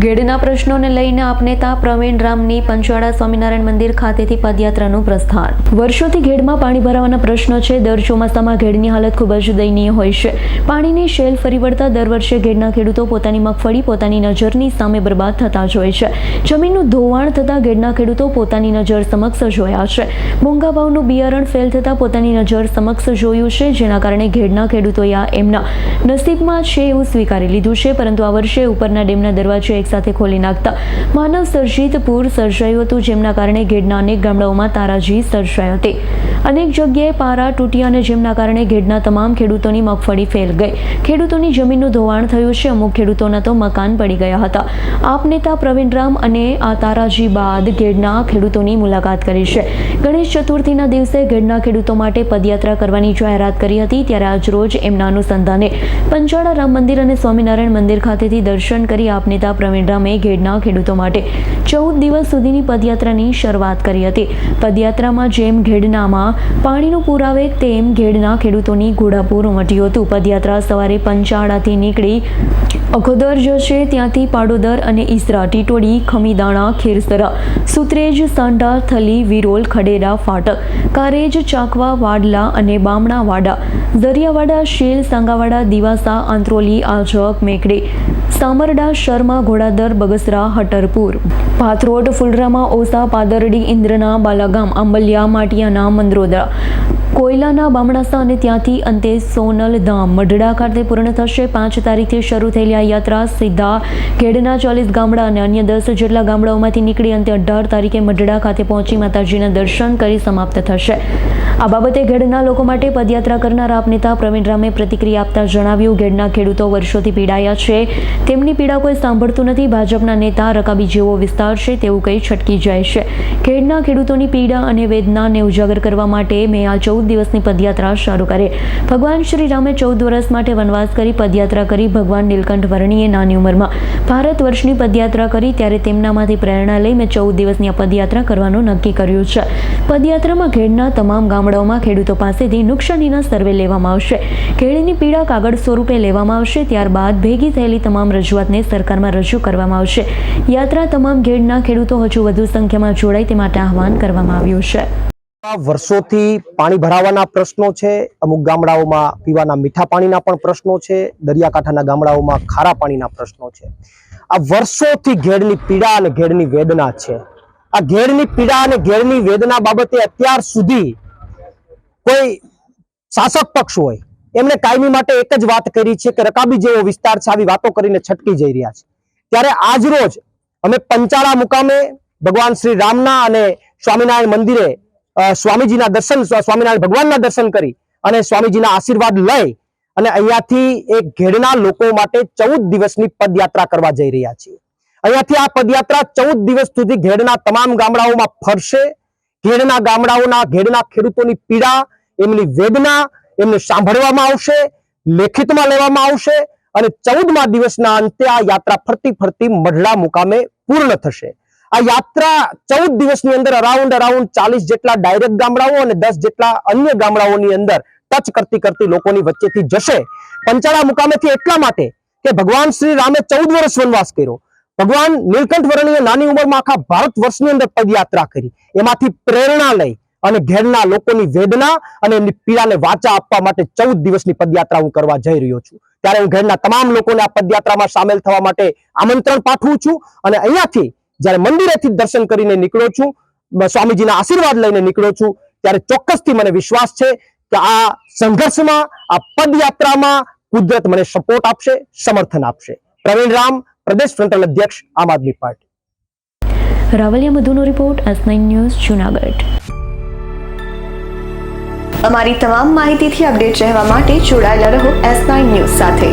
ગેડના પ્રશ્નોને લઈને આપનેતા પ્રવીણ રામની પંચવાડા સ્વામિનારાયણ મંદિર ખાતેથી પદયાત્રાનું પ્રસ્થાન. વર્ષોથી ઘેડમાં પાણી ભરાવાના પ્રશ્નો છે. દર ચોમાસામાં ઘેડની હાલત ખૂબ જ દયનીય હોય છે. પાણીની શેલ ફરી વળતા દર વર્ષે ઘેડના ખેડૂતો પોતાની મગફળી, પોતાની નજરની સામે બરબાદ થતા જ હોય છે. જમીનનું ધોવાણ થતાં ઘેડના ખેડૂતો પોતાની નજર સમક્ષ જોયા છે. મોંઘા ભાવનું બિયારણ ફેલ થતાં પોતાની નજર સમક્ષ જોયું છે, જેના કારણે ઘેડના ખેડૂતોએ આ એમના નસીબમાં છે એવું સ્વીકારી લીધું છે. પરંતુ આ વર્ષે ઉપરના ડેમના દરવાજો એકસાથે ખોલી નાખતા માનવ સર્જિત પૂર સર્જાયું હતું, જેમના કારણે ઘેડના અનેક ગામડાઓમાં તારાજી સર્જાઈ હતી. અનેક જગ્યાએ પારા તૂટી અને જેમના કારણે ઘેડના તમામ ખેડૂતોની મગફળી ફેલ ગઈ. ખેડૂતોની જમીનનું ધોવાણ થયું છે, અમુક ખેડૂતોના તો મકાન પડી ગયા હતા. આપ નેતા પ્રવીણરામ અને આ તારાજી બાદ ગેડના ખેડૂતોની મુલાકાત કરી છે. ગણેશ ચતુર્થીના દિવસે ઘેડના ખેડૂતો માટે પદયાત્રા કરવાની જાહેરાત કરી હતી, ત્યારે આજ રોજ એમના અનુસંધાને પંચાળા રામ મંદિર અને સ્વામિનારાયણ મંદિર ખાતેથી દર્શન કરી આપ નેતા પ્રવીણ રામે ઘેડના ખેડૂતો માટે ચૌદ દિવસ સુધીની પદયાત્રાની શરૂઆત કરી હતી. પદયાત્રામાં જેમ ઘેડનામાં પાણીનું પૂર આવે તેમ ઘેડના ખેડૂતોની ઘોડાપૂર ઉમટ્યું હતું. પદયાત્રા સવારે પંચાળાથી નીકળી અખોદર જશે ત્યાંથી પાડોદર અને ઈસરા ટીટોડી ખમીદાણા, ખેરસરા, સુત્રેજ, સાંઢા, થલી, વિરોલ, ખડેરા, ફાટક, કારેજ, ચાકવા, વાડલા અને બામણાવાડા, દરિયાવાડા, શેલ, સાંગાવાડા, દિવાસા, આંત્રોલી આજક મેકડે, સામરડા, શર્મા, ઘોડાદર, બગસરા, હટરપુર. પાથરોડ ફુલરામાં ઓસા, પાદરડી, ઇન્દ્રના, બાલાગામ, આંબલિયા, માટિયાના, મંદરોદરા. કોયલાના બામણાસા અને ત્યાંથી અંતે સોનલ ધામ. મઢડા ખાતે પૂર્ણ થશે. પાંચ તારીખથી શરૂ થયેલી આ યાત્રા સીધા ખેડના ચાલીસ ગામડા અને અન્ય દસ જેટલા ગામડાઓમાંથી નીકળી અંતે અઢાર તારીખે મઢડા ખાતે પહોંચી માતાજીના દર્શન કરી સમાપ્ત થશે. આ બાબતે ઘેડના લોકો માટે પદયાત્રા કરનાર આપ નેતા પ્રવીણ રામે પ્રતિક્રિયા આપતા જણાવ્યું, ઘેડના ખેડૂતો વર્ષોથી પીડાયા છે. તેમની પીડા કોઈ સાંભળતું નથી. ભાજપના નેતા રકાબી જેવો વિસ્તાર છે. તેવું કંઈ છટકી જાય છે. ખેડના ખેડૂતોની પીડા અને વેદનાને ઉજાગર કરવા માટે મેં આ ચૌદ દિવસની પદયાત્રા શરૂ કરે. ભગવાન શ્રી રામે ચૌદ વર્ષ માટે વનવાસ કરી પદયાત્રા કરી ભગવાન નીલકંઠ વર્ણીએ નાની ઉંમરમાં. ભારત વર્ષની પદયાત્રા કરી ત્યારે તેમનામાંથી પ્રેરણા લઈ મેં ચૌદ દિવસની આ પદયાત્રા કરવાનું નક્કી કર્યું છે. પદયાત્રામાં ઘેડના તમામ ગામડાઓમાં ખેડૂતો પાસેથી નુકસાનીના સર્વે લેવામાં આવશે. ઘેડીની પીડા કાગળ સ્વરૂપે લેવામાં આવશે, ત્યારબાદ ભેગી થયેલી તમામ રજૂઆતને સરકારમાં રજૂ કરવામાં આવશે. યાત્રા તમામ ઘેડના ખેડૂતો હજુ વધુ સંખ્યામાં જોડાય તે માટે આહવાન કરવામાં આવ્યું છે. વર્ષોથી પાણી ભરાવાના પ્રશ્નો છે. અમુક ગામડાઓમાં પીવાના મીઠા પાણીના પણ પ્રશ્નો છે. દરિયાકાંઠાના ગામડાઓમાં ખારા પાણીના પ્રશ્નો છે. આ વર્ષોથી ઘેડની પીડા અને ઘેડની વેદના છે. આ ઘેડની પીડા અને ઘેડની વેદના બાબતે અત્યાર સુધી કોઈ શાસક પક્ષ હોય એમણે કાયમી માટે એક જ વાત કરી છે કે રકાબી જેવો વિસ્તાર છે. આવી વાતો કરીને છટકી જઈ રહ્યા છે. ત્યારે આજ રોજ અમે પંચાળા મુકામે ભગવાન શ્રી રામના અને સ્વામિનારાયણ મંદિરે સ્વામીજીના દર્શન સ્વામિનારાયણ ભગવાનના દર્શન કરી અને સ્વામીજીના આશીર્વાદ લઈ અને અહીંયાથી એક ઘેડના લોકો માટે ચૌદ દિવસની પદયાત્રા કરવા જઈ રહ્યા છીએ. અહીંયાથી આ પદયાત્રા ચૌદ દિવસ સુધી ઘેડના તમામ ગામડાઓમાં ફરશે. ઘેડના ગામડાઓના, ઘેડના ખેડૂતોની પીડા, એમની વેદના એમને સાંભળવામાં આવશે, લેખિતમાં લેવામાં આવશે અને ચૌદમા દિવસના અંતે આ યાત્રા ફરતી ફરતી મઢડા મુકામે પૂર્ણ થશે. આ યાત્રા ચૌદ દિવસની અંદર અરાઉન્ડ અરાઉન્ડ ચાલીસ જેટલા ડાયરેક્ટ ગામડાઓ અને દસ જેટલા અન્ય ગામડાઓની અંદર ટચ કરતી કરતી લોકોની વચ્ચેથી જશે. પંચાળા મુકામેથી એટલા માટે કે ભગવાન શ્રી રામે ચૌદ વર્ષ વનવાસ કર્યો. ભગવાન નીલકંઠ વર્ણીએ નાની ઉંમરમાં આખા ભારત વર્ષની અંદર પદયાત્રા કરી. એમાંથી પ્રેરણા લઈ અને ઘેરના લોકોની વેદના અને એમની પીડાને વાચા આપવા માટે ચૌદ દિવસની પદયાત્રા હું કરવા જઈ રહ્યો છું. ત્યારે હું ઘેરના તમામ લોકોને આ પદયાત્રામાં સામેલ થવા માટે આમંત્રણ પાઠવું છું અને અહીંયાથી જ્યારે મંદિરેથી દર્શન કરીને નીકળો છું સ્વામીજીના આશીર્વાદ લઈને નીકળો છું ત્યારે ચોક્કસથી મને વિશ્વાસ છે કે આ સંઘર્ષમાં આ પદયાત્રામાં કુદરત મને સપોર્ટ આપશે સમર્થન આપશે. પ્રવીણ રામ પ્રદેશ ફ્રન્ટલ અધ્યક્ષ આમ આદમી પાર્ટી. રાવલિયા મધુનો રિપોર્ટ એસ ન્યૂઝ જુનાગઢ. અમારી તમામ માહિતીથી અપડેટ રહેવા માટે જોડાયેલા રહો એસ ન્યૂઝ સાથે.